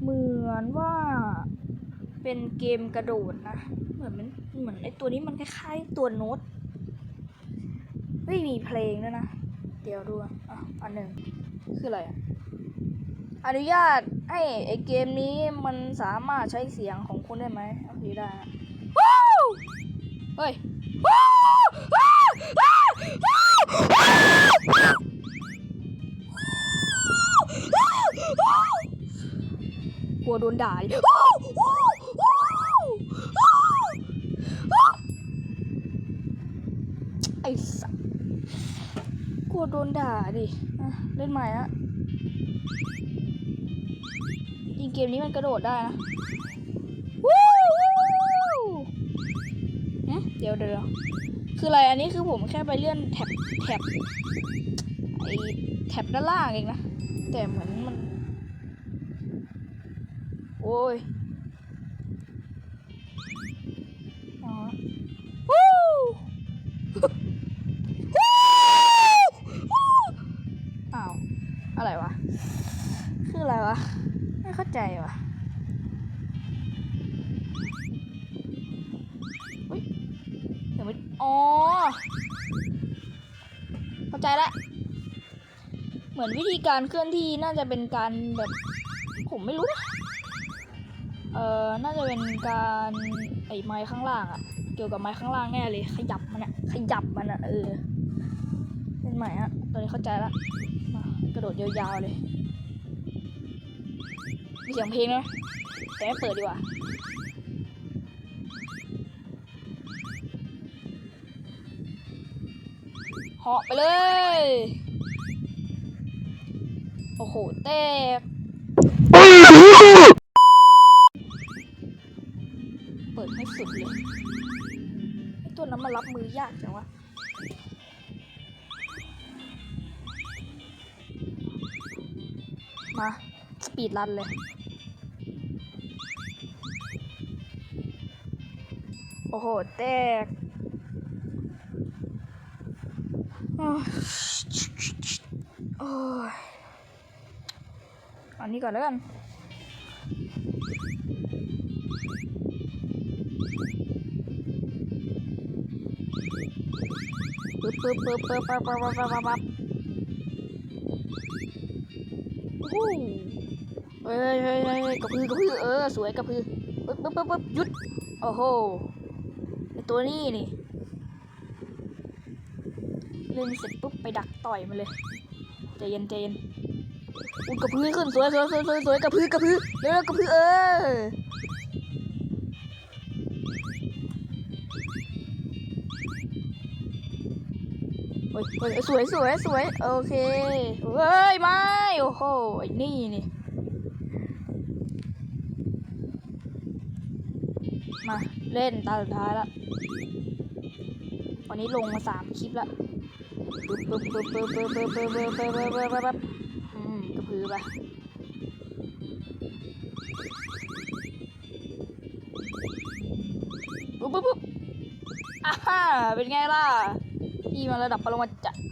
เหมือนว่าเป็นเกมกระโดดนะ เหมือนมันเหมือนไอตัวนี้มันคล้ายๆตัวโน้ตไม่มีเพลงด้วยนะ เดี๋ยวดูอะอันหนึ่งคืออะไรอะอนุญาตให้ไอเกมนี้มันสามารถใช้เสียงของคุณได้ไหมโอเคได้ว้าวเฮ้ย ลัวโดนด่าไอ้สัสกลัวโดนด่าดิเล่นใหม่ฮะจริงเกมนี้มันกระโดดได้นะเดี๋ยวเดี๋ยวคืออะไรอันนี้คือผมแค่ไปเลื่อนแท็บแท็บไอแท็บด้านล่างเองนะ แต่เหมือนมัน อ้ยอ๋อวู้วู้วู้อ้าว อะไรวะ คืออะไรวะ ไม่เข้าใจวะเฮ้ยเดี๋ยวมันอ๋อ เข้าใจละ เหมือนวิธีการเคลื่อนที่น่าจะเป็นการแบบ ผมไม่รู้นะ เอ่อ น่าจะเป็นการไอ้ไม้ข้างล่างอะเกี่ยวกับไม้ข้างล่างแน่เลย ขยับมันอะขยับมันอะเออเป็นใหม่ฮะตอนนี้เข้าใจละมากระโดดยาวๆเลย มีเสียงเพลงนะแต่ไม่เปิดดีกว่าเหาะไปเลย โอ้โหแต กให้สุดเลยไอตัวนั้นมันรับมือยากจังวะมาสปีดรันเลยโอ้โห แตกอ้ยโอ้ยอันนี้ก่อนแล้วกัน ปึ๊บปึ๊บปึ๊บปึ๊บปึ๊บปึ๊บปึ๊บปึ๊บปึ๊บโอ้โหเฮ้ยเฮ้ยเฮ้ยเฮ้ยกระพือกระพือเออสวยกระพือปึ๊บปึ๊บปึ๊บปึ๊บหยุดโอ้โหไอตัวนี้นี่เล่นเสร็จปุ๊บไปดักต่อยมันเลยใจเย็นใจเย็นอุ้ยกระพือขึ้นสวยสวยสวยสวยกระพือกระพือเร็วเร็วกระพือเออ โอ้ยโอ้ยสวยสวยสวยโอเคเฮ้ยไม่โอ้โหไอ้นี่นี่มาเล่นตาสุดท้ายละวันนี้ลงมาสามคลิปละปึ๊บปึ๊บปึ๊บปึ๊บปึ๊บปึ๊บปึ๊บปึ๊บปึ๊บปึ๊บปึ๊บปึ๊บอืมกระพือไปปึ๊บปึ๊บปึ๊บอ่าฮ่าเป็นไงล่ะ พี่มาระดับปรมาจารย์